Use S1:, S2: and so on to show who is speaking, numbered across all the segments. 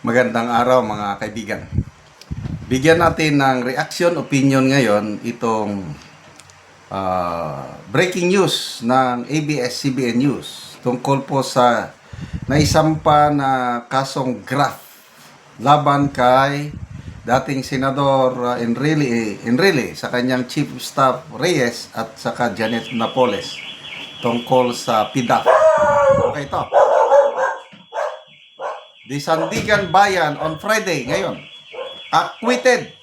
S1: Magandang araw mga kaibigan. Bigyan natin ng reaction, opinion ngayon itong ah, breaking news ng ABS-CBN News tungkol po sa naisampa na kasong graft laban kay dating Senador uh, Enrile, Enrile sa kanyang Chief of Staff Reyes at saka Janet Napoles tungkol sa PIDAF. Okay ito. The Sandigan Bayan on Friday ngayon. Acquitted.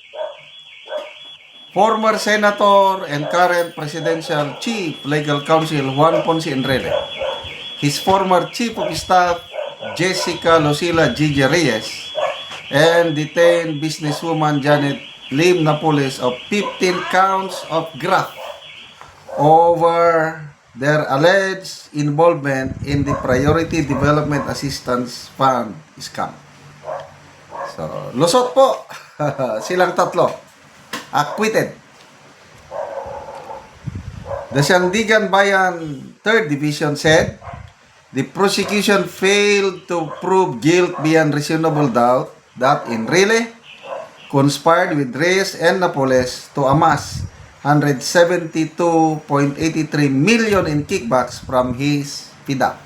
S1: Former Senator and current Presidential Chief Legal Counsel Juan Ponce Enrile, his former Chief of Staff Jessica Lucila Gigi Reyes, and detained businesswoman Janet Lim Napoles of 15 counts of graft over their alleged involvement in the Priority Development Assistance Fund scam. So, lusot po silang tatlo. Acquitted. The Sandigan Bayan 3rd Division said the prosecution failed to prove guilt beyond reasonable doubt that Enrile conspired with Reyes and Napoles to amass 172.83 million in kickbacks from his PIDA.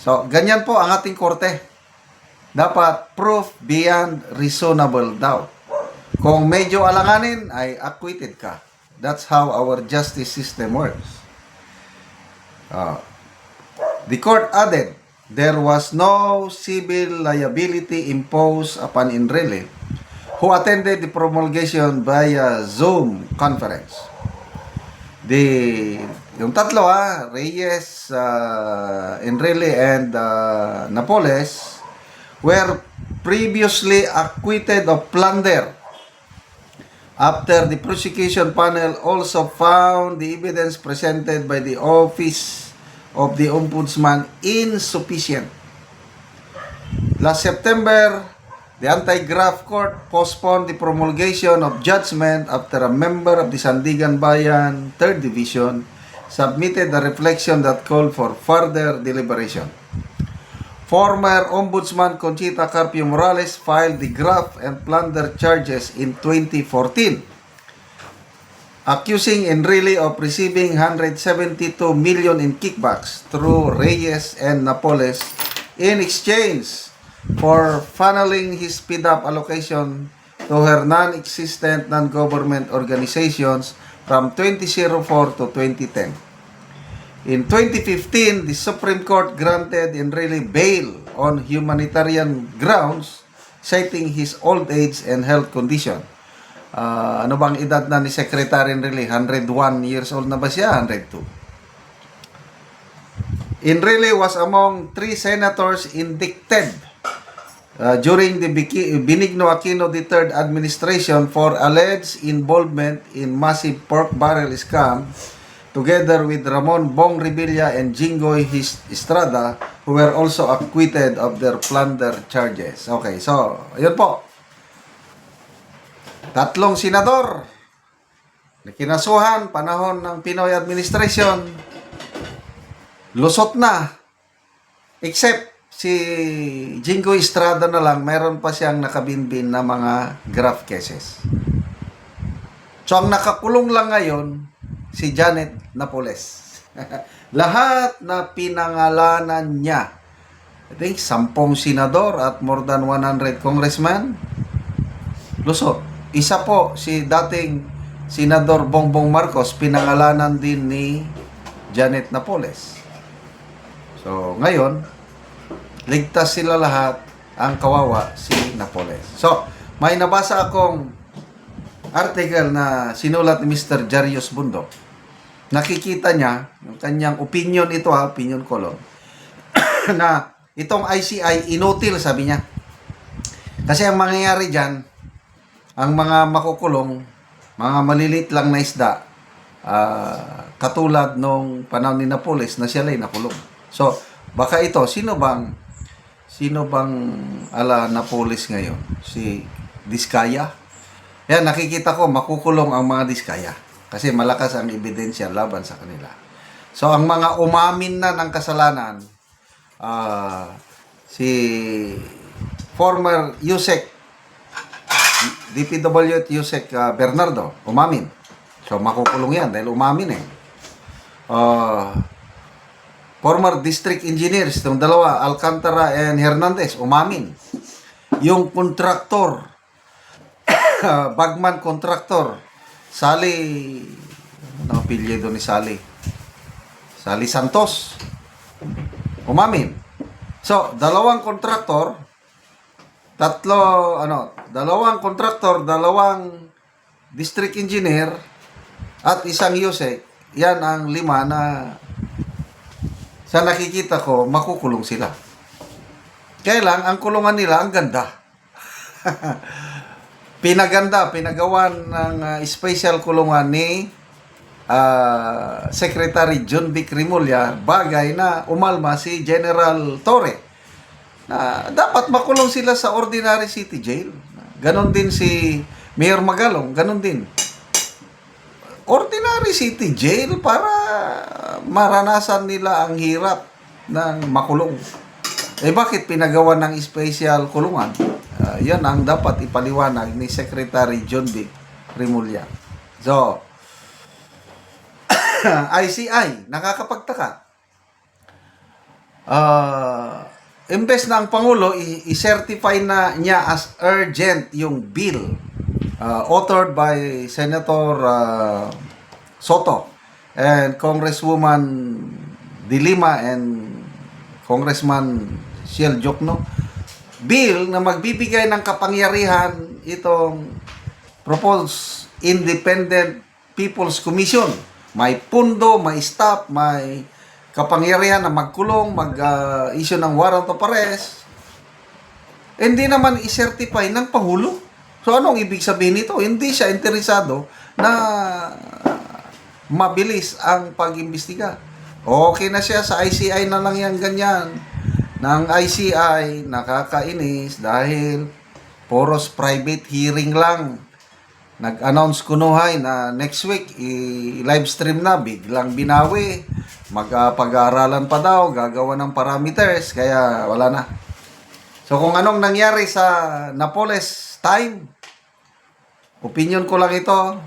S1: So, ganyan po ang ating korte. Dapat proof beyond reasonable doubt. Kung medyo alanganin, ay acquitted ka. That's how our justice system works. Ah. the court added, there was no civil liability imposed upon Enrile who attended the promulgation via Zoom conference. The yung tatlo ah, Reyes, uh, Enrile and uh, Napoles were previously acquitted of plunder after the prosecution panel also found the evidence presented by the office of the ombudsman insufficient. Last September, the anti-graft court postponed the promulgation of judgment after a member of the Sandigan Bayan 3rd Division submitted a reflection that called for further deliberation. Former Ombudsman Conchita Carpio Morales filed the graft and plunder charges in 2014, accusing Enrile of receiving 172 million in kickbacks through Reyes and Napoles in exchange for funneling his PDAP allocation to her non-existent non-government organizations from 2004 to 2010. In 2015, the Supreme Court granted Enrile bail on humanitarian grounds, citing his old age and health condition. Ah, ano bang edad na ni Secretary Enrile? 101 years old na ba siya? 102. Enrile was among three senators indicted uh, during the Benigno Aquino III administration for alleged involvement in massive pork barrel scam together with Ramon Bong Revilla and Jingoy Estrada who were also acquitted of their plunder charges. Okay, so, ayun po. Tatlong senador na kinasuhan panahon ng Pinoy administration lusot na except si Jingo Estrada na lang meron pa siyang nakabinbin na mga graft cases. So ang nakakulong lang ngayon si Janet Napoles. Lahat na pinangalanan niya. I think sampung senador at more than 100 congressman. Lusot. Isa po si dating Senador Bongbong Marcos pinangalanan din ni Janet Napoles. So, ngayon, ligtas sila lahat ang kawawa si Napoles. So, may nabasa akong article na sinulat ni Mr. Jarius Bundok. Nakikita niya, yung kanyang opinion ito ha, opinion column, na itong ICI inutil, sabi niya. Kasi ang mangyayari dyan, ang mga makukulong, mga malilit lang na isda, ah, katulad nung panahon ni Napoles na siya lang nakulong. So, baka ito, sino bang sino bang ala Napoles ngayon? Si Diskaya? Yan, nakikita ko, makukulong ang mga Diskaya. Kasi malakas ang ebidensya laban sa kanila. So, ang mga umamin na ng kasalanan, ah, si former Yusek, DPW at Yusek uh, Bernardo, umamin. So, makukulong yan dahil umamin eh. Uh, former district engineers, itong dalawa, Alcantara and Hernandez, umamin. Yung kontraktor, Bagman kontraktor, Sally, ano apelyido ni Sally? Sally Santos. Umamin. So, dalawang kontraktor, tatlo, ano, dalawang kontraktor, dalawang district engineer, at isang yusek, yan ang lima na sa nakikita ko, makukulong sila. Kaya lang, ang kulungan nila, ang ganda. Pinaganda, pinagawan ng uh, special kulungan ni uh, Secretary John Vic Rimulya, bagay na umalma si General Torre. Na dapat makulong sila sa ordinary city jail. Ganon din si Mayor Magalong, ganon din. Ordinary city jail para maranasan nila ang hirap ng makulong. Eh bakit pinagawa ng special kulungan? Ah, yan ang dapat ipaliwanag ni Secretary John B. Rimulya. So, ICI, nakakapagtaka. Ah, imbes na ang Pangulo i-certify na niya as urgent yung bill ah, authored by Senator ah, Soto and Congresswoman Dilima and Congressman Shiel Jokno bill na magbibigay ng kapangyarihan itong proposed Independent People's Commission. May pundo, may staff, may kapangyarihan na magkulong, mag-issue ng warrant of arrest. Hindi naman i-certify ng Pangulo. So anong ibig sabihin nito? Hindi siya interesado na mabilis ang pag-imbestiga. Okay na siya sa ICI na lang yan ganyan. Ng ICI, nakakainis dahil poros private hearing lang. Nag-announce kunuhay na next week i-live stream na, biglang binawi. Magpag-aaralan pa daw, gagawa ng parameters, kaya wala na. So kung anong nangyari sa Napoles time, opinion ko lang ito,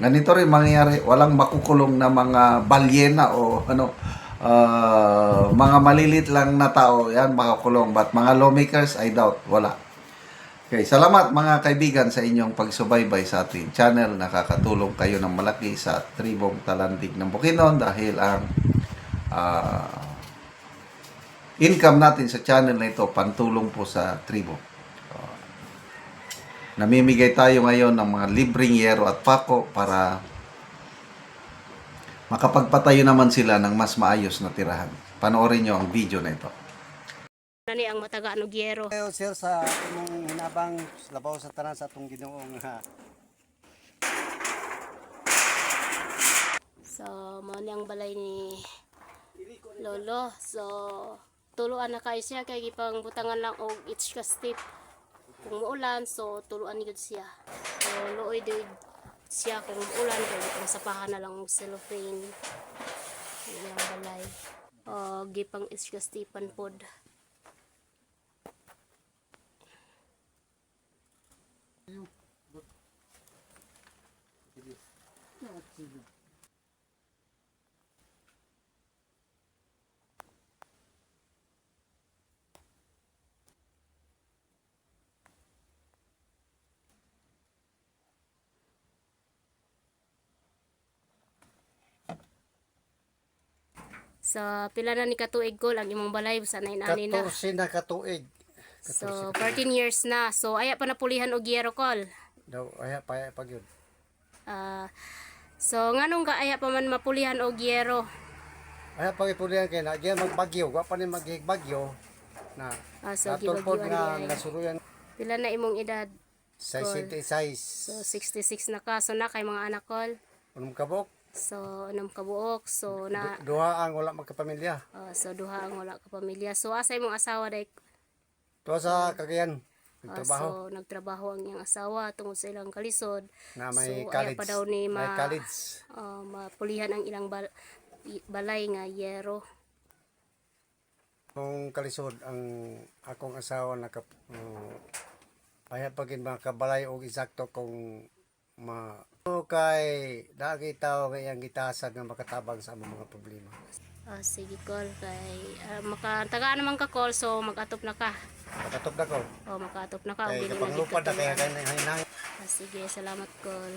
S1: ganito rin mangyayari, walang makukulong na mga balyena o ano, ah, mga malilit lang na tao, yan makakulong. But mga lawmakers, I doubt, wala. Okay, salamat mga kaibigan sa inyong pagsubaybay sa ating channel. Nakakatulong kayo ng malaki sa tribong talandig ng Bukidnon dahil ang ah, income natin sa channel na ito pantulong po sa tribo. Namimigay tayo ngayon ng mga libreng yero at pako para makapagpatayo naman sila ng mas maayos na tirahan. Panoorin nyo ang video na ito.
S2: Nani ang mataga no gyero.
S3: Kayo sir sa imong hinabang labaw sa tanan sa atong Ginoong ha.
S2: So, mo ni ang balay ni Lolo. So, tuluan na kayo siya kay gipang butangan lang og each ka step. Kung muulan, so tuluan gud siya. So, luoy din siya kung muulan kay gipang sapahan na lang og cellophane. Ang balay. O, gipang each ka stepan pod. Sa pila na ni katuig ko lang imong balay sa nay na.
S3: 14 na katuig.
S2: So, 14 years na. So, aya pa napulihan og gyero call.
S3: Daw aya pa aya pag yun.
S2: Ah, so, nganong ka aya pa man mapulihan og gyero?
S3: Aya pag ipulihan kay na diyan magbagyo, wa pa ni maghigbagyo na
S2: Ah, so, gibagyuan
S3: nga
S2: niya.
S3: nasuruyan
S2: Pila na imong edad?
S3: sa
S2: Call.
S3: 66.
S2: So, 66 na ka. So, na kay mga anak call.
S3: Unong kabok,
S2: So, anong kabuok. So, na,
S3: du- duha ang wala magkapamilya.
S2: ah, so, duha ang wala ka pamilya. So, asa imong asawa day?
S3: Tuwa sa Cagayan,
S2: Ah,
S3: nagtrabaho
S2: so, nagtrabaho ang iyang asawa tungod sa ilang kalisod.
S3: na
S2: so,
S3: may
S2: aya
S3: college.
S2: pa daw ni
S3: may
S2: ma,
S3: college.
S2: ah, mapulihan ang ilang bal- balay nga yero.
S3: Kung kalisod ang akong asawa naka uh, payat pagin makabalay og eksakto kung ma So, kay dagi tao nga iyang gitasan nga makatabang sa among mga problema.
S2: Ah, sige, call. Kay, uh, makatagaan naman ka call, so mag-atop na ka.
S3: Makatop na ko.
S2: O, makaatop na ka.
S3: Kay
S2: Dili
S3: kapang lupad na kaya kay
S2: tuloy. Ah, sige, salamat, call.